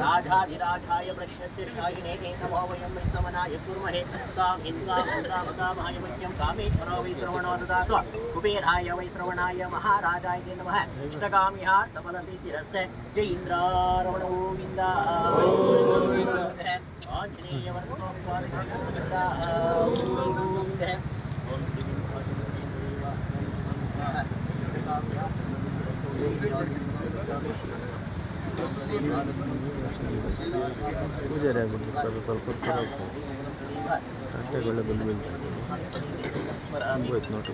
राजाधिराजाय वृक्षस्य शायिने नमो वयं समनाय कुर्महे तां हिन्द्वां हिन्द्रामकामाय मह्यं कामेश्वरो वै श्रवणो ददातु कुबेराय वै श्रवणाय महाराजाय ते नमः इष्टकाम्यः सफलतीतिरस्य जय इन्द्रारमण गोविन्द ಪೂಜಾರಿ ಆಗ್ಬಿಟ್ಟು ಸರ್, ಸ್ವಲ್ಪ ಸರ್ ಆಗ್ತದೆ ತಟ್ಟೆ ಒಳ್ಳೆ ಬಂದು ಬೀಳ್ತಾ ತುಂಬ ಆಯ್ತು ನೋಡಿ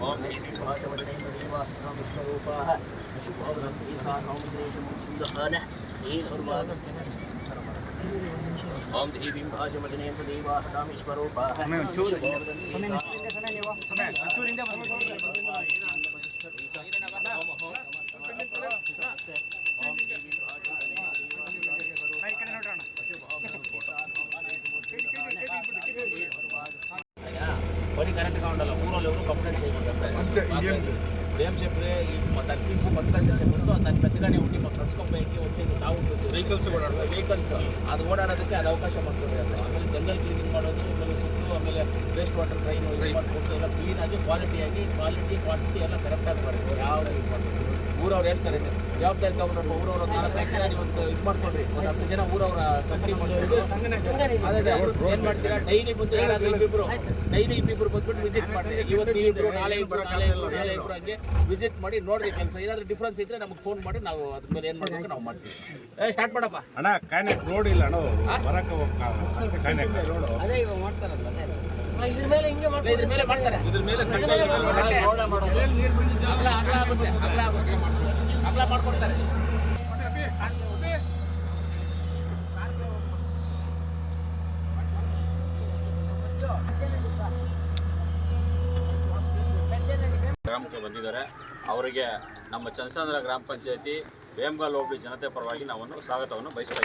ಓಂ ದೇವೀಂ ಭಾಜಮಜನೇ ದೇವಾಹ ಕಾಮೇಶ್ವರೋಪಾಹ పని ಸೆಷನ್ ಬಂತು ಅದು ನಾನು ಪ್ರತಿಭಟನೆ ಉಂಟು ನಿಮ್ಮ ಫ್ರೆಂಡ್ಸ್ಕೊಂಡ್ ಬೈಕಿ ಒಚ್ಚಿ ತಾವು ವೆಹಿಕಲ್ಸ್ ಓಡಾಡೋದು ವೆಹಿಕಲ್ಸ್ ಅದು ಓಡಾಡೋದಕ್ಕೆ ಅದು ಅವಕಾಶ ಮಾಡ್ಕೊಡಿ ಅಂತ ಆಮೇಲೆ ಜನರಲ್ ಕ್ಲೀನಿಂಗ್ ಮಾಡೋದು ಆಮೇಲೆ ಸುತ್ತು ಆಮೇಲೆ ವೇಸ್ಟ್ ವಾಟರ್ ಡ್ರೈನ್ ಮಾಡಿಕೊಟ್ಟು ಎಲ್ಲ ಕ್ಲೀನಾಗಿ ಕ್ವಾಲಿಟಿಯಾಗಿ ಕ್ವಾಲಿಟಿ ಕ್ವಾಲಿಟಿ ಎಲ್ಲ ಕರೆಕ್ಟಾಗಿ ಮಾಡಿದ್ರು ಯಾವ ಊರವ್ರು ಹೇಳ್ತಾರೆ. ಜವಾಬ್ದಾರಿ ತಗೊಂಡು ಊರವ್ರ ಎಕರೆ ಒಂದು ಇದು ಮಾಡ್ಕೊಳ್ರಿ ಒಂದು ಹತ್ತು ಜನ ಊರವರ ಕಸ್ಟಿ ಮಾಡೋದು ಅದೇ ಏನು ಮಾಡ್ತೀರಾ? ಡೈಲಿ ಬಂದು ಇಬ್ಬಿಬ್ರು ಡೈಲಿ ಇಬ್ಬಿಬ್ರು ಬಂದ್ಬಿಟ್ಟು ವಿಸಿಟ್ ಮಾಡ್ತೀರಿ ಇವತ್ತು ಇಬ್ರು ನಾಳೆ ಇಬ್ಬರು ನಾಳೆ ನಾಳೆ ಇಬ್ಬರು ಹಂಗೆ ವಿಸಿಟ್ ಮಾಡಿ ನೋಡ್ರಿ ಕೆಲಸ. ಏನಾದ್ರೂ ಡಿಫ್ರೆನ್ಸ್ ಇದ್ರೆ ನಮಗೆ ಫೋನ್ ಮಾಡಿ ನಾವು ಅದ್ರ ಮೇಲೆ ಏನು ಮಾಡ್ಬೇಕು ನಾವು ಮಾಡ್ತೀವಿ. ಏ ಸ್ಟಾರ್ಟ್ ಮಾಡಪ್ಪ. ಅಣ್ಣ ಕಾಯ್ನೆಕ್ ರೋಡ್ ಇಲ್ಲ ಅಣ್ಣ ಬರಕ್ಕೆ ಹೋಗ್ತಾ ರೋಡ್ ಅದೇ ಇವಾಗ ಮಾಡ್ತಾರಲ್ಲ ಇದ್ರ ಮೇಲೆ ಹಿಂಗೆ ಇದ್ರ ಮೇಲೆ ಮಾಡ್ತಾರೆ. ಇದ್ರ ಮೇಲೆ ಅಗಲ ಅಗಲ ಆಗುತ್ತೆ ಅಗಲ ಆಗುತ್ತೆ. ಮಾಡ್ಕೊಡ್ತಾರೆ. ಗ್ರಾಮಕ್ಕೆ ಬಂದಿದ್ದಾರೆ. ಅವರಿಗೆ ನಮ್ಮ ಚಂದ್ರಚಂದ್ರ ಗ್ರಾಮ ಪಂಚಾಯತಿ ವೇಮಗಾಲ್ ಹೋಬಳಿ ಜನತೆ ಪರವಾಗಿ ನಾವನ್ನು ಸ್ವಾಗತವನ್ನು ಬಯಸ್ತಾ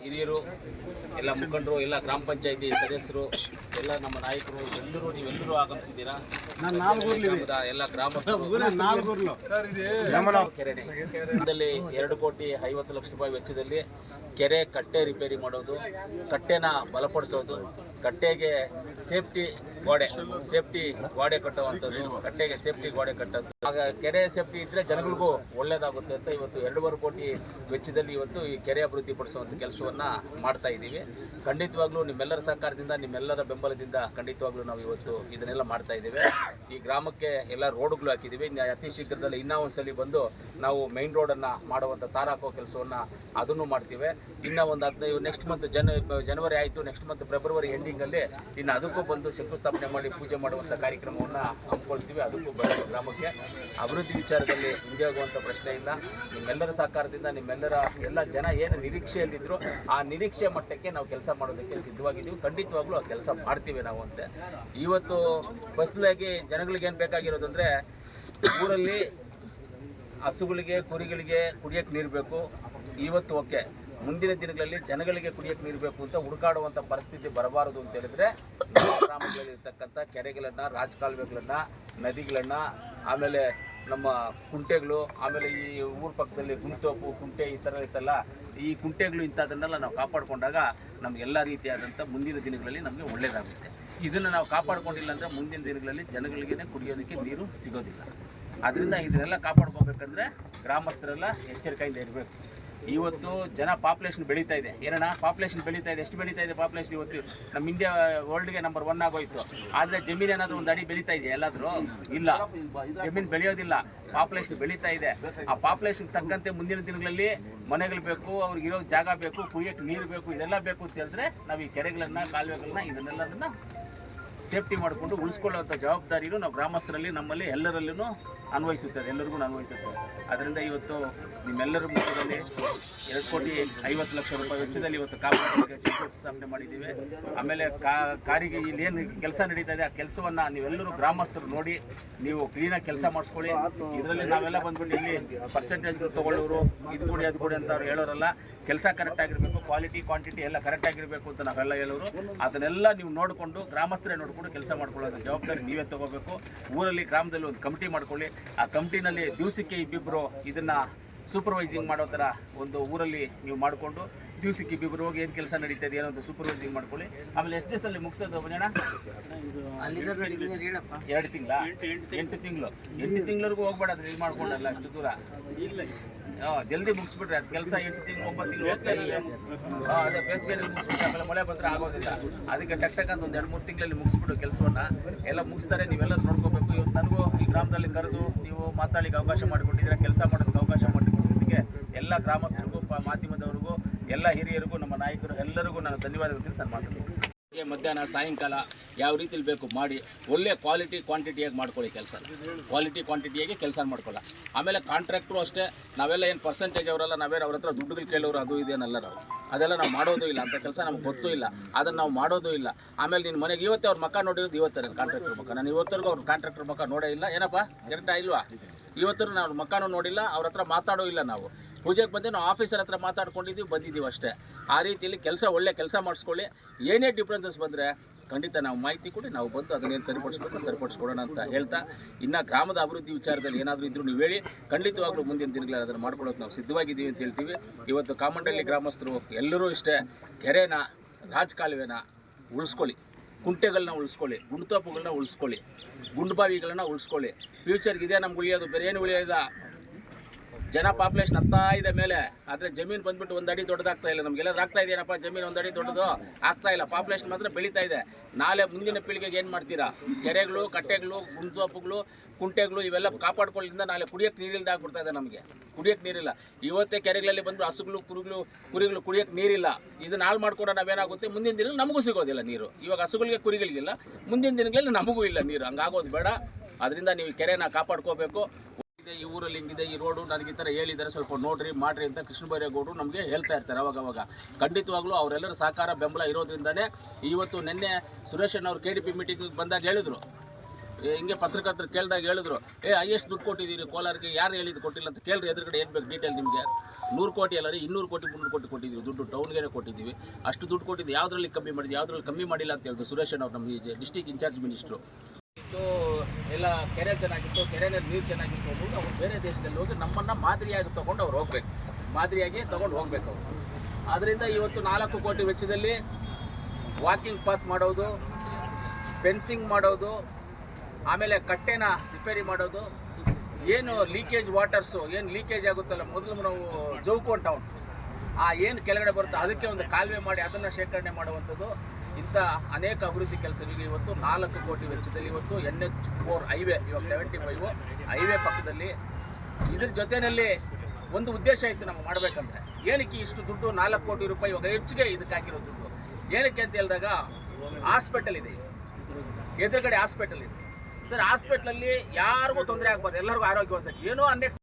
ಹಿರಿಯರು ಎಲ್ಲ ಮುಖಂಡರು ಎಲ್ಲ ಗ್ರಾಮ ಪಂಚಾಯತಿ ಸದಸ್ಯರು ಎಲ್ಲ ನಮ್ಮ ನಾಯಕರು ಎಲ್ಲರೂ ನೀವೆಲ್ಲರೂ ಆಗಮಿಸಿದ್ದೀರಾ? ಎಲ್ಲ ಗ್ರಾಮಸ್ಥರು. ಕೆರೆನೆ. ಇದರಲ್ಲಿ ಎರಡು ಕೋಟಿ ಐವತ್ತು ಲಕ್ಷ ರೂಪಾಯಿ ವೆಚ್ಚದಲ್ಲಿ ಕೆರೆ ಕಟ್ಟೆ ರಿಪೇರಿ ಮಾಡೋದು ಕಟ್ಟೆನ ಬಲಪಡಿಸೋದು ಕಟ್ಟೆಗೆ ಸೇಫ್ಟಿ ಗೋಡೆ ಸೇಫ್ಟಿ ಗೋಡೆ ಕಟ್ಟುವಂಥದ್ದು, ಕಟ್ಟೆಗೆ ಸೇಫ್ಟಿ ಗೋಡೆ ಕಟ್ಟೋದು ಆಗ ಕೆರೆ ಸೇಫ್ಟಿ ಇದ್ರೆ ಜನಗಳಿಗೂ ಒಳ್ಳೇದಾಗುತ್ತೆ ಅಂತ ಇವತ್ತು ಎರಡೂವರೆ ಕೋಟಿ ವೆಚ್ಚದಲ್ಲಿ ಇವತ್ತು ಈ ಕೆರೆ ಅಭಿವೃದ್ಧಿ ಪಡಿಸುವಂಥ ಕೆಲಸವನ್ನ ಮಾಡ್ತಾ ಇದ್ದೀವಿ. ಖಂಡಿತವಾಗ್ಲೂ ನಿಮ್ಮೆಲ್ಲರ ಸಹಕಾರದಿಂದ, ನಿಮ್ಮೆಲ್ಲರ ಬೆಂಬಲದಿಂದ ಖಂಡಿತವಾಗ್ಲೂ ನಾವು ಇವತ್ತು ಇದನ್ನೆಲ್ಲ ಮಾಡ್ತಾ ಇದ್ದೇವೆ. ಈ ಗ್ರಾಮಕ್ಕೆ ಎಲ್ಲ ರೋಡ್ಗಳು ಹಾಕಿದ್ದೀವಿ. ಅತಿ ಶೀಘ್ರದಲ್ಲಿ ಇನ್ನೂ ಒಂದ್ಸಲಿ ಬಂದು ನಾವು ಮೈನ್ ರೋಡನ್ನು ಮಾಡುವಂಥ ತಾರ ಹಾಕೋ ಕೆಲಸವನ್ನು ಅದನ್ನು ಮಾಡ್ತೀವಿ. ಇನ್ನೂ ಒಂದು ಹದಿನೈದು ನೆಕ್ಸ್ಟ್ ಮಂತ್ ಜನ ಜನವರಿ ಆಯಿತು ನೆಕ್ಸ್ಟ್ ಮಂತ್ ಫೆಬ್ರವರಿ ಎಂಡಿಂಗಲ್ಲಿ ಇನ್ನು ಅದಕ್ಕೂ ಬಂದು ಶಂಕುಸ್ಥಾಪನೆ ಮಾಡಿ ಪೂಜೆ ಮಾಡುವಂಥ ಕಾರ್ಯಕ್ರಮವನ್ನು ಹಮ್ಮಿಕೊಳ್ತೀವಿ. ಅದಕ್ಕೂ ಬೆಳಗ್ಗೆ ಗ್ರಾಮಕ್ಕೆ. ಅಭಿವೃದ್ಧಿ ವಿಚಾರದಲ್ಲಿ ಹಿಂದೆ ಪ್ರಶ್ನೆ ಇಲ್ಲ. ನಿಮ್ಮೆಲ್ಲರ ಸಹಕಾರದಿಂದ ನಿಮ್ಮೆಲ್ಲರ ಎಲ್ಲ ಜನ ಏನು ನಿರೀಕ್ಷೆಯಲ್ಲಿದ್ದರು ಆ ನಿರೀಕ್ಷೆ ಮಟ್ಟಕ್ಕೆ ನಾವು ಕೆಲಸ ಮಾಡೋದಕ್ಕೆ ಸಿದ್ಧವಾಗಿದ್ದೀವಿ. ಖಂಡಿತವಾಗ್ಲೂ ಆ ಕೆಲಸ ಮಾಡ್ತೀವಿ ನಾವು ಅಂತೆ. ಇವತ್ತು ಫಸ್ಟ್ಲಾಗಿ ಜನಗಳಿಗೆ ಏನು ಬೇಕಾಗಿರೋದು ಅಂದರೆ ಊರಲ್ಲಿ ಹಸುಗಳಿಗೆ, ಕುರಿಗಳಿಗೆ ಕುಡಿಯೋಕ್ಕೆ ನೀರು ಬೇಕು. ಇವತ್ತು ಓಕೆ ಮುಂದಿನ ದಿನಗಳಲ್ಲಿ ಜನಗಳಿಗೆ ಕುಡಿಯಕ್ಕೆ ನೀರು ಬೇಕು ಅಂತ ಹುಡುಕಾಡುವಂಥ ಪರಿಸ್ಥಿತಿ ಬರಬಾರದು ಅಂತ ಹೇಳಿದ್ರೆ ಗ್ರಾಮಗಳಲ್ಲಿರ್ತಕ್ಕಂಥ ಕೆರೆಗಳನ್ನು, ರಾಜಕಾಲುವೆಗಳನ್ನು, ನದಿಗಳನ್ನು, ಆಮೇಲೆ ನಮ್ಮ ಕುಂಟೆಗಳು, ಆಮೇಲೆ ಈ ಊರ ಪಕ್ಕದಲ್ಲಿ ಗುಂತೋಪು ಕುಂಟೆ ಈ ಥರ ಇತ್ತಲ್ಲ, ಈ ಕುಂಟೆಗಳು ಇಂಥದನ್ನೆಲ್ಲ ನಾವು ಕಾಪಾಡಿಕೊಂಡಾಗ ನಮಗೆಲ್ಲ ರೀತಿಯಾದಂಥ ಮುಂದಿನ ದಿನಗಳಲ್ಲಿ ನಮಗೆ ಒಳ್ಳೆಯದಾಗುತ್ತೆ ಇದನ್ನು ನಾವು ಕಾಪಾಡ್ಕೊಂಡಿಲ್ಲ ಅಂದರೆ ಮುಂದಿನ ದಿನಗಳಲ್ಲಿ ಜನಗಳಿಗೆ ಕುಡಿಯೋದಕ್ಕೆ ನೀರು ಸಿಗೋದಿಲ್ಲ. ಅದರಿಂದ ಇದನ್ನೆಲ್ಲ ಕಾಪಾಡ್ಕೋಬೇಕಂದ್ರೆ ಗ್ರಾಮಸ್ಥರೆಲ್ಲ ಎಚ್ಚರಿಕೆಯಿಂದ ಇರಬೇಕು. ಇವತ್ತು ಜನ ಪಾಪ್ಯುಲೇಷನ್ ಬೆಳೀತಾ ಇದೆ. ಏನಣ್ಣ? ಪಾಪ್ಯುಲೇಷನ್ ಬೆಳೀತಾ ಇದೆ. ಎಷ್ಟು ಬೆಳೀತಾ ಇದೆ ಪಾಪ್ಯುಲೇಷನ್ ಇವತ್ತು? ನಮ್ಮ ಇಂಡಿಯಾ ವರ್ಲ್ಡ್ಗೆ ನಂಬರ್ ಒನ್ ಆಗೋಯ್ತು. ಆದರೆ ಜಮೀನು ಏನಾದರೂ ಒಂದು ಅಡಿ ಬೆಳೀತಾ ಇದೆ ಎಲ್ಲಾದರೂ? ಇಲ್ಲ. ಜಮೀನು ಬೆಳೆಯೋದಿಲ್ಲ. ಪಾಪ್ಯುಲೇಷನ್ ಬೆಳೀತಾ ಇದೆ. ಆ ಪಾಪ್ಯುಲೇಷನ್ ತಕ್ಕಂತೆ ಮುಂದಿನ ದಿನಗಳಲ್ಲಿ ಮನೆಗಳು ಬೇಕು, ಅವ್ರಿಗೆ ಇರೋ ಜಾಗ ಬೇಕು ಕುಯ್ಯಕ್ಕೆ ನೀರು ಬೇಕು, ಇದೆಲ್ಲ ಬೇಕು ಅಂತ ಹೇಳಿದ್ರೆ ನಾವು ಈ ಕೆರೆಗಳನ್ನು, ಕಾಲುವೆಗಳನ್ನ ಇದನ್ನೆಲ್ಲದನ್ನು ಸೇಫ್ಟಿ ಮಾಡಿಕೊಂಡು ಉಳಿಸ್ಕೊಳ್ಳುವಂಥ ಜವಾಬ್ದಾರಿಯೂ ನಾವು ಗ್ರಾಮಸ್ಥರಲ್ಲಿ ನಮ್ಮಲ್ಲಿ ಎಲ್ಲರಲ್ಲೂ ಅನ್ವಯಿಸುತ್ತದೆ, ಎಲ್ಲರಿಗೂ ಅನ್ವಯಿಸುತ್ತದೆ. ಅದರಿಂದ ಇವತ್ತು ನಿಮ್ಮೆಲ್ಲರ ಮುಖದಲ್ಲಿ ಎರಡು ಕೋಟಿ ಐವತ್ತು ಲಕ್ಷ ರೂಪಾಯಿ ವೆಚ್ಚದಲ್ಲಿ ಇವತ್ತು ಕಾಮಗಾರಿಗೆ ಶಂಕುಸ್ಥಾಪನೆ ಮಾಡಿದ್ದೀವಿ. ಆಮೇಲೆ ಕಾ, ಕಾರಿಗೆ ಇಲ್ಲಿ ಏನು ಕೆಲಸ ನಡೀತಾ ಇದೆ, ಆ ಕೆಲಸವನ್ನು ನೀವೆಲ್ಲರೂ ಗ್ರಾಮಸ್ಥರು ನೋಡಿ, ನೀವು ಕ್ಲೀನಾಗಿ ಕೆಲಸ ಮಾಡಿಸ್ಕೊಳ್ಳಿ. ಇದರಲ್ಲಿ ನಾವೆಲ್ಲ ಬಂದ್ಬಿಟ್ಟು ಇಲ್ಲಿ ಪರ್ಸೆಂಟೇಜ್ಗಳು ತೊಗೊಳ್ಳೋರು, ಇದು ಕೊಡಿ, ಅದು ಕೊಡಿ ಅಂತ ಅವ್ರು ಹೇಳೋರಲ್ಲ. ಕೆಲಸ ಕರೆಕ್ಟ್ ಆಗಿರಬೇಕು ಕ್ವಾಲಿಟಿ ಕ್ವಾಂಟಿಟಿ ಎಲ್ಲ ಕರೆಕ್ಟ್ ಆಗಿರಬೇಕು ಅಂತ ನಾವೆಲ್ಲ ಹೇಳೋರು. ಅದನ್ನೆಲ್ಲ ನೀವು ನೋಡಿಕೊಂಡು ಗ್ರಾಮಸ್ಥರೇ ನೋಡಿಕೊಂಡು ಕೆಲಸ ಮಾಡ್ಕೊಳ್ಳೋದು ಜವಾಬ್ದಾರಿ ನೀವೇ ತಗೋಬೇಕು. ಊರಲ್ಲಿ ಗ್ರಾಮದಲ್ಲಿ ಒಂದು ಕಮಿಟಿ ಮಾಡ್ಕೊಳ್ಳಿ. ಆ ಕಮಿಟಿನಲ್ಲಿ ದಿವಸಕ್ಕೆ ಇಬ್ಬಿಬ್ಬರು ಇದನ್ನು ಸೂಪರ್ವೈಸಿಂಗ್ ಮಾಡೋ ಥರ ಒಂದು ಊರಲ್ಲಿ ನೀವು ಮಾಡಿಕೊಂಡು ದಿವಸಕ್ಕೆ ಇಬ್ಬಿಬ್ಬರು ಹೋಗಿ ಏನು ಕೆಲಸ ನಡೀತದೆ ಏನೋ ಒಂದು ಸೂಪರ್ವೈಸಿಂಗ್ ಮಾಡ್ಕೊಳ್ಳಿ. ಆಮೇಲೆ ಎಷ್ಟು ದಿವಸದಲ್ಲಿ ಮುಗಿಸೋದು ಜನ ಎರಡು ತಿಂಗಳ? ಎಂಟು ತಿಂಗಳು. ಎಂಟು ತಿಂಗಳವರೆಗೂ ಹೋಗ್ಬೇಡ ಅದು ಇದು ಮಾಡ್ಕೊಂಡಲ್ಲ ಅಷ್ಟು ದೂರ. ಜಲ್ದಿ ಮುಗಿಸ್ಬಿಟ್ರೆ ಅದು ಕೆಲಸ ಎಂಟು ತಿಂಗಳು ಒಂಬತ್ತು ತಿಂಗಳು ಅದೇ ಬೇಸಿಗೆಯಲ್ಲಿ ಮುಗಿಸ್ಬಿಟ್ಟು ಆಮೇಲೆ ಮಳೆ ಬಂದರೆ ಆಗೋದಿಲ್ಲ. ಅದಕ್ಕೆ ಟಕ್ ಟಕ್ ಅಂತ ಒಂದು ಎರಡು ಮೂರು ತಿಂಗಳಲ್ಲಿ ಮುಗಿಸ್ಬಿಟ್ಟು ಕೆಲಸವನ್ನ. ಎಲ್ಲ ಮುಗಿಸ್ತಾರೆ ನೀವೆಲ್ಲರೂ ನೋಡ್ಕೋಬೇಕು. ಇವತ್ತು ನನಗೂ ಈ ಗ್ರಾಮದಲ್ಲಿ ಕರೆದು ನೀವು ಮಾತಾಡಲಿಕ್ಕೆ ಅವಕಾಶ ಮಾಡಿಕೊಟ್ಟಿದ್ದೀರಾ ಕೆಲಸ ಮಾಡೋದಕ್ಕೆ ಅವಕಾಶ ಮಾಡಿಕೊಟ್ಟಿದ್ದಕ್ಕೆ ಎಲ್ಲ ಗ್ರಾಮಸ್ಥರಿಗೂ ಮಾಧ್ಯಮದವರಿಗೂ ಎಲ್ಲ ಹಿರಿಯರಿಗೂ ನಮ್ಮ ನಾಯಕರು ಎಲ್ಲರಿಗೂ ನಾನು ಧನ್ಯವಾದಗಳು ತಿಳಿಸಿ ಮಾತಾಡ್ತೀನಿ ಮಧ್ಯಾಹ್ನ, ಸಾಯಂಕಾಲ ಯಾವ ರೀತಿಲಿ ಬೇಕು ಮಾಡಿ, ಒಳ್ಳೆ ಕ್ವಾಲಿಟಿ ಕ್ವಾಂಟಿಟಿಯಾಗಿ ಮಾಡ್ಕೊಳ್ಳಿ ಕೆಲಸ ಕ್ವಾಲಿಟಿ ಕ್ವಾಂಟಿಟಿಯಾಗಿ ಕೆಲಸ ಮಾಡ್ಕೊಳ್ಳ. ಆಮೇಲೆ ಕಾಂಟ್ರಾಕ್ಟ್ರು ಅಷ್ಟೇ, ನಾವೆಲ್ಲ ಏನು ಪರ್ಸೆಂಟೇಜ್ ಅವರೆಲ್ಲ, ನಾವೇನು ಅವ್ರ ಹತ್ರ ದುಡ್ಡುಗಳು ಕೇಳೋರು ಅದು ಇದೇನಲ್ಲ ನಾವು. ಅದೆಲ್ಲ ನಾವು ಮಾಡೋದು ಇಲ್ಲ, ಅಂತ ಕೆಲಸ ನಮ್ಗೆ ಗೊತ್ತೂ ಇಲ್ಲ. ಅದನ್ನು ನಾವು ಮಾಡೋದು ಇಲ್ಲ. ಆಮೇಲೆ ನಿನ್ನ ಮನೆಗೆ ಇವತ್ತೇ ಅವ್ರ ಮಕ್ಕ ನೋಡಿರೋದು ಇವತ್ತೇ ಕಾಂಟ್ರಾಕ್ಟರ್ ಮಕ್ಕ ನಾನು ಇವತ್ತರೆಗೂ ಅವ್ರ ಕಾಂಟ್ರಾಕ್ಟರ್ ಮಕ್ಕ ನೋಡೇ ಇಲ್ಲ. ಏನಪ್ಪ ಕರೆಕ್ಟಾ ಇಲ್ವಾ? ಇವತ್ತರೂ ನಾವು ಮಕ್ಕನೂ ನೋಡಿಲ್ಲ, ಅವ್ರ ಹತ್ರ ಮಾತಾಡೋ ಇಲ್ಲ ನಾವು. ಪೂಜೆಗೆ ಬಂದು ನಾವು ಆಫೀಸರ್ ಹತ್ರ ಮಾತಾಡ್ಕೊಂಡಿದ್ದೀವಿ, ಬಂದಿದ್ದೀವಿ ಅಷ್ಟೇ. ಆ ರೀತಿಯಲ್ಲಿ ಕೆಲಸ ಒಳ್ಳೆ ಕೆಲಸ ಮಾಡಿಸ್ಕೊಳ್ಳಿ. ಏನೇ ಡಿಫ್ರೆನ್ಸಸ್ ಬಂದರೆ ಖಂಡಿತ ನಾವು ಮಾಹಿತಿ ಕೊಡಿ, ನಾವು ಬಂದು ಅದನ್ನೇನು ಸರಿಪಡಿಸ್ಬೇಕು ಸರಿಪಡಿಸ್ಕೊಡೋಣ ಅಂತ ಹೇಳ್ತಾ, ಇನ್ನು ಗ್ರಾಮದ ಅಭಿವೃದ್ಧಿ ವಿಚಾರದಲ್ಲಿ ಏನಾದರೂ ಇದ್ರು ನೀವು ಹೇಳಿ, ಖಂಡಿತವಾಗ್ಲೂ ಮುಂದಿನ ದಿನಗಳಲ್ಲಿ ಅದನ್ನು ಮಾಡ್ಕೊಳ್ಳೋಕೆ ನಾವು ಸಿದ್ಧವಾಗಿದ್ದೀವಿ ಅಂತ ಹೇಳ್ತೀವಿ. ಇವತ್ತು ಕಾಮಂಡಳ್ಳಿ ಗ್ರಾಮಸ್ಥರು ಎಲ್ಲರೂ ಇಷ್ಟೇ, ಕೆರೆನ, ರಾಜಕಾಲುವೆನ ಉಳಿಸ್ಕೊಳ್ಳಿ. ಕುಂಟೆಗಳನ್ನ ಉಳಿಸ್ಕೊಳ್ಳಿ ಗುಂಡ್ತೋಪುಗಳನ್ನ ಉಳಿಸ್ಕೊಳ್ಳಿ ಗುಂಡ್ಬಾವಿಗಳನ್ನ ಉಳಿಸ್ಕೊಳ್ಳಿ. ಫ್ಯೂಚರ್ಗೆ ಇದೆ ನಮ್ಗೆ ಉಳಿಯೋದು ಬೇರೆ ಏನು ಉಳಿಯೋದ ಜನ ಪಾಪ್ಯುಲೇಷನ್ ಹತ್ತಾ ಇದೆ ಮೇಲೆ, ಆದರೆ ಜಮೀನು ಬಂದ್ಬಿಟ್ಟು ಒಂದು ಅಡಿ ದೊಡ್ಡದಾಗ್ತಾ ಇಲ್ಲ. ನಮ್ಗೆಲ್ಲಾದ್ರೂ ಆಗ್ತಾ ಇದೆಯೇನಪ್ಪ? ಜಮೀನು ಒಂದು ಅಡಿ ದೊಡ್ಡದು ಆಗ್ತಾ ಇಲ್ಲ. ಪಾಪ್ಯುಲೇಷನ್ ಮಾತ್ರ ಬೆಳೀತಾ ಇದೆ. ನಾಳೆ ಮುಂದಿನ ಪೀಳಿಗೆಗೆ ಏನು ಮಾಡ್ತೀರಾ? ಕೆರೆಗಳು, ಕಟ್ಟೆಗಳು ಗುಂಡ್ತೋಪುಗಳು ಕುಂಟೆಗಳು ಇವೆಲ್ಲ ಕಾಪಾಡ್ಕೊಳ್ಳಿಂದ ನಾಳೆ ಕುಡಿಯೋಕ್ಕೆ ನೀರಿಲ್ದ ಆಗ್ಬಿಡ್ತಾ ಇದೆ ನಮಗೆ. ಕುಡಿಯೋಕ್ಕೆ ನೀರಿಲ್ಲ. ಇವತ್ತೇ ಕೆರೆಗಳಲ್ಲಿ ಬಂದು ಹಸುಗಳು, ಕುರುಗಳು, ಕುರಿಗಳು ಕುಡಿಯೋಕ್ಕೆ ನೀರಿಲ್ಲ. ಇದನ್ನ ಹಾಳು ಮಾಡ್ಕೊಂಡ್ರೆ ನಾವೇನಾಗುತ್ತೆ? ಮುಂದಿನ ದಿನ ನಮಗೂ ಸಿಗೋದಿಲ್ಲ ನೀರು. ಇವಾಗ ಹಸುಗಳಿಗೆ, ಕುರಿಗಳಿಗಿಲ್ಲ. ಮುಂದಿನ ದಿನಗಳಲ್ಲಿ ನಮಗೂ ಇಲ್ಲ ನೀರು. ಹಂಗಾಗೋದು ಬೇಡ. ಅದರಿಂದ ನೀವು ಕೆರೆನ ಕಾಪಾಡ್ಕೋಬೇಕು. ಈ ಊರಲ್ಲಿ ಹಿಂಗಿದೆ, ಈ ರೋಡು ನನಗೆ ಈ ಥರ ಹೇಳಿದ್ದಾರೆ, ಸ್ವಲ್ಪ ನೋಡ್ರಿ, ಮಾಡ್ರಿ ಅಂತ ಕೃಷ್ಣ ಬೈರೇಗೌಡರು ನಮಗೆ ಹೇಳ್ತಾ ಇರ್ತಾರೆ ಅವಾಗ ಅವಾಗ. ಖಂಡಿತವಾಗ್ಲೂ ಅವರೆಲ್ಲರ ಸಹಕಾರ, ಬೆಂಬಲ ಇರೋದ್ರಿಂದನೇ ಇವತ್ತು ನಿನ್ನೆ ಸುರೇಶ್ ಅವರು ಕೆ ಡಿ ಪಿ ಮೀಟಿಂಗ್ ಬಂದಾಗ ಹೇಳಿದರು. ಹಿಂಗೆ ಪತ್ರಕರ್ತರು ಕೇಳಿದಾಗ ಹೇಳಿದ್ರು, ಏ ಹೈಯೆಸ್ಟ್ ದುಡ್ಡು ಕೊಟ್ಟಿದ್ದೀರಿ ಕೋಲಾರಿಗೆ ಯಾರು ಹೇಳಿದ್ದು ಕೊಟ್ಟಿಲ್ಲ ಅಂತ ಕೇಳ್ರಿ, ಎದುರುಗಡೆ ಏನು ಬೇಕು ಡೀಟೇಲ್ ನಿಮಗೆ. ನೂರು ಕೋಟಿ ಅಲ್ಲ ರೀ, ಇನ್ನೂರು ಕೋಟಿ, ಮುನ್ನೂರು ಕೋಟಿ ಕೊಟ್ಟಿದ್ದೀವಿ, ದುಡ್ಡು ಟೌನ್ಗೆ ಕೊಟ್ಟಿದ್ದೀವಿ. ಅಷ್ಟು ದುಡ್ಡು ಕೊಟ್ಟಿದ್ದು ಯಾವುದ್ರಲ್ಲಿ ಕಮ್ಮಿ ಮಾಡಿದ್ವಿ ಯಾವುದ್ರಲ್ಲಿ ಕಮ್ಮಿ ಮಾಡಿಲ್ಲ ಅಂತ ಹೇಳಿದ್ರು ಸುರೇಶ್ ಅವ್ರು ನಮ್ಮ ಡಿಸ್ಟಿಕ್ ಇನ್ಚಾರ್ಜ್ ಮಿನಿಸ್ಟ್ರು ಇತ್ತು, ಎಲ್ಲ ಕೆರೆ ಚೆನ್ನಾಗಿತ್ತು ಕೆರೆನಲ್ಲಿ ನೀರು ಚೆನ್ನಾಗಿತ್ತು ಅಂದ್ಬಿಟ್ಟು ಅವ್ರು ಬೇರೆ ದೇಶದಲ್ಲಿ ಹೋಗಿ ನಮ್ಮನ್ನು ಮಾದರಿಯಾಗಿ ತೊಗೊಂಡು ಅವ್ರು ಹೋಗ್ಬೇಕು. ಮಾದರಿಯಾಗಿ ತೊಗೊಂಡು ಹೋಗ್ಬೇಕು ಅವರು. ಆದ್ದರಿಂದ ಇವತ್ತು ನಾಲ್ಕು ಕೋಟಿ ವೆಚ್ಚದಲ್ಲಿ ವಾಕಿಂಗ್ ಪಾತ್ ಮಾಡೋದು ಫೆನ್ಸಿಂಗ್ ಮಾಡೋದು, ಆಮೇಲೆ ಕಟ್ಟೆನ ರಿಪೇರಿ ಮಾಡೋದು, ಏನು ಲೀಕೇಜ್ ವಾಟರ್ಸು ಏನು ಲೀಕೇಜ್ ಆಗುತ್ತಲ್ಲ, ಮೊದಲು ನಾವು ಜೌಕೋನ್ ಟೌನ್ ಆ ಏನು ಕೆಳಗಡೆ ಬರುತ್ತೆ ಅದಕ್ಕೆ ಒಂದು ಕಾಲುವೆ ಮಾಡಿ ಅದನ್ನು ಶೇಖರಣೆ ಮಾಡುವಂಥದ್ದು. ಇಂಥ ಅನೇಕ ಅಭಿವೃದ್ಧಿ ಕೆಲಸಗಳಿಗೆ ಇವತ್ತು ನಾಲ್ಕು ಕೋಟಿ ವೆಚ್ಚದಲ್ಲಿ ಇವತ್ತು ಎನ್ ಎಚ್ ಫೋರ್ ಹೈವೇ, ಇವಾಗ ಸೆವೆಂಟಿ ಫೈವು ಹೈವೇ ಪಕ್ಕದಲ್ಲಿ. ಇದ್ರ ಜೊತೆಯಲ್ಲಿ ಒಂದು ಉದ್ದೇಶ ಇತ್ತು ನಮ್ಗೆ ಮಾಡಬೇಕಂದ್ರೆ. ಏನಕ್ಕೆ ಇಷ್ಟು ದುಡ್ಡು, ನಾಲ್ಕು ಕೋಟಿ ರೂಪಾಯಿ ಇವಾಗ ಹೆಚ್ಚಿಗೆ ಇದಕ್ಕೆ ಹಾಕಿರೋ ದುಡ್ಡು? ಏನಕ್ಕೆ ಅಂತ ಹೇಳಿದಾಗ ಹಾಸ್ಪಿಟಲ್ ಇದೆ. ಎದುರುಗಡೆ ಹಾಸ್ಪಿಟಲ್ ಇದೆ. ಸರ್ ಹಾಸ್ಪಿಟ್ಲಲ್ಲಿ ಯಾರಿಗೂ ತೊಂದರೆ ಆಗಬಾರ್ದು, ಎಲ್ಲರಿಗೂ ಆರೋಗ್ಯವಂತ ಏನೋ ಅನ್ಎಕ್ಸ್